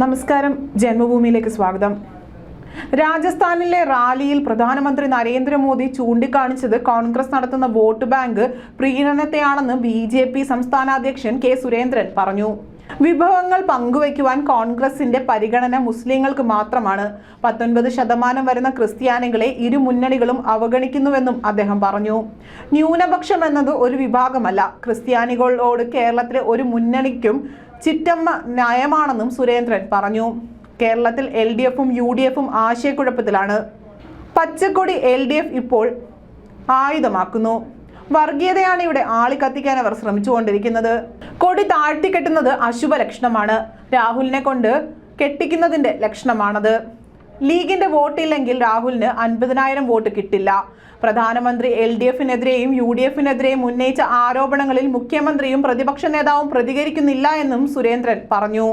നമസ്കാരം. ജന്മഭൂമിയിലേക്ക് സ്വാഗതം. രാജസ്ഥാനിലെ റാലിയിൽ പ്രധാനമന്ത്രി നരേന്ദ്രമോദി ചൂണ്ടിക്കാണിച്ചത് കോൺഗ്രസ് നടത്തുന്ന വോട്ട് ബാങ്ക് പ്രീണനത്തെയാണെന്ന് ബി സംസ്ഥാന അധ്യക്ഷൻ കെ സുരേന്ദ്രൻ പറഞ്ഞു. വിഭവങ്ങൾ പങ്കുവയ്ക്കുവാൻ കോൺഗ്രസിന്റെ പരിഗണന മുസ്ലിങ്ങൾക്ക് മാത്രമാണ്. പത്തൊൻപത് ശതമാനം വരുന്ന ക്രിസ്ത്യാനികളെ ഇരു മുന്നണികളും അവഗണിക്കുന്നുവെന്നും അദ്ദേഹം പറഞ്ഞു. ന്യൂനപക്ഷം എന്നത് ഒരു വിഭാഗമല്ല. ക്രിസ്ത്യാനികളോട് കേരളത്തിലെ ഒരു മുന്നണിക്കും ചിറ്റമ്മ ന്യായമാണെന്നും സുരേന്ദ്രൻ പറഞ്ഞു. കേരളത്തിൽ എൽ ഡി എഫും യു ഡി എഫും ആശയക്കുഴപ്പത്തിലാണ്. പച്ചക്കൊടി എൽ ഡി എഫ് ഇപ്പോൾ ആയുധമാക്കുന്നു. വർഗീയതയാണ് ഇവിടെ ആളി കത്തിക്കാൻ അവർ ശ്രമിച്ചുകൊണ്ടിരിക്കുന്നത്. കൊടി താഴ്ത്തിക്കെട്ടുന്നത് അശുഭ ലക്ഷണമാണ്. രാഹുലിനെ കൊണ്ട് കെട്ടിക്കുന്നതിന്റെ ലക്ഷണമാണത്. ലീഗിന്റെ വോട്ടില്ലെങ്കിൽ രാഹുലിന് അൻപതിനായിരം വോട്ട് കിട്ടില്ല. പ്രധാനമന്ത്രി എൽ ഡി എഫിനെതിരെയും യു ഡി എഫിനെതിരെയും ഉന്നയിച്ച ആരോപണങ്ങളിൽ മുഖ്യമന്ത്രിയും പ്രതിപക്ഷ നേതാവും പ്രതികരിക്കുന്നില്ല എന്നും സുരേന്ദ്രൻ പറഞ്ഞു.